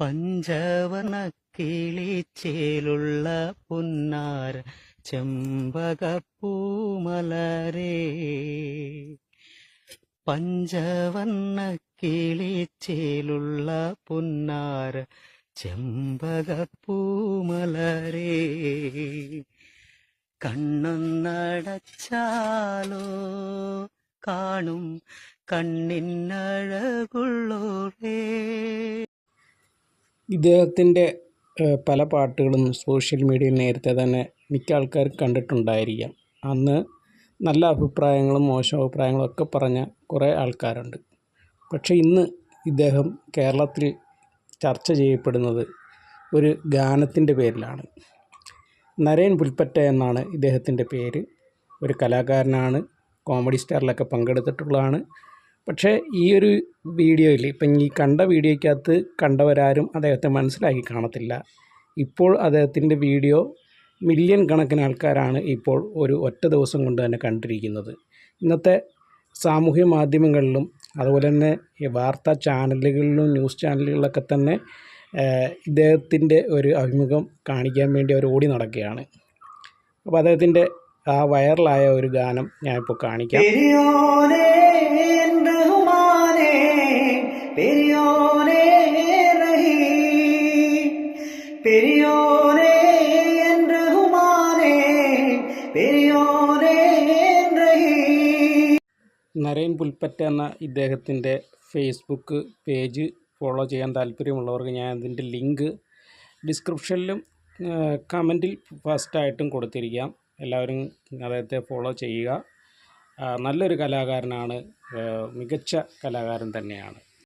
പഞ്ചവർണ കിളിച്ചേലുള്ള പുന്നാര ചെമ്പകപ്പൂമലരേ. പഞ്ചവർണ കിളിച്ചേലുള്ള പുന്നാര ചെമ്പകപ്പൂമലരേ. കണ്ണൊന്നടച്ചാലോ കാണും കണ്ണിനഴകുള്ളോളേ ഇദ്ദേഹത്തിന്റെ പല പാട്ടുകളും സോഷ്യൽ മീഡിയയിൽ നേരത്തെ തന്നെ മിക്ക ആൾക്കാർ കണ്ടിട്ടുണ്ടായിരിക്കാം. അന്ന് നല്ല അഭിപ്രായങ്ങളും മോശം അഭിപ്രായങ്ങളും ഒക്കെ പറഞ്ഞ കുറേ ആൾക്കാരുണ്ട്. പക്ഷേ ഇന്ന് ഇദ്ദേഹം കേരളത്തിൽ ചർച്ച ചെയ്യപ്പെടുന്നത് ഒരു ഗാനത്തിന്റെ പേരിലാണ്. നരേൻ പുൽപ്പറ്റ എന്നാണ് ഇദ്ദേഹത്തിന്റെ പേര്. ഒരു കലാകാരനാണ് കോമഡി സ്റ്റാറിലൊക്കെ പങ്കെടുത്തിട്ടുള്ളതാണ്. പക്ഷേ ഈ ഒരു വീഡിയോയിൽ ഇപ്പം ഈ കണ്ട വീഡിയോയ്ക്കകത്ത് കണ്ടവരാരും അദ്ദേഹത്തെ മനസ്സിലാക്കി കാണത്തില്ല. ഇപ്പോൾ അദ്ദേഹത്തിന്റെ വീഡിയോ മില്യൺ കണക്കിന് ആൾക്കാരാണ് ഇപ്പോൾ ഒരു ഒറ്റ ദിവസം കൊണ്ട് തന്നെ കണ്ടിരിക്കുന്നത്. ഇന്നത്തെ സാമൂഹ്യ മാധ്യമങ്ങളിലും അതുപോലെ തന്നെ ഈ വാർത്താ ചാനലുകളിലും ന്യൂസ് ചാനലുകളിലൊക്കെ തന്നെ ഇദ്ദേഹത്തിന്റെ ഒരു അഭിമുഖം കാണിക്കാൻ വേണ്ടി അവർ ഓടി നടക്കുകയാണ്. അപ്പോൾ അദ്ദേഹത്തിന്റെ ആ വൈറലായ ഒരു ഗാനം ഞാനിപ്പോൾ കാണിക്കാം. പെരിയോനേ റഹീം പെരിയോനേ റഹ്മാനേ പെരിയോനേ റഹീം. നരേൻ പുൽപ്പറ്റ എന്ന ഇദ്ദേഹത്തിന്റെ ഫേസ്ബുക്ക് പേജ് ഫോളോ ചെയ്യാൻ താല്പര്യമുള്ളവർക്ക് ഞാൻ അതിന്റെ ലിങ്ക് ഡിസ്ക്രിപ്ഷനിലും കമന്റിൽ ഫസ്റ്റായിട്ടും കൊടുത്തിരിക്കാം. എല്ലാവരും അദ്ദേഹത്തെ ഫോളോ ചെയ്യുക. നല്ലൊരു കലാകാരനാണ്. മികച്ച കലാകാരൻ തന്നെയാണ്.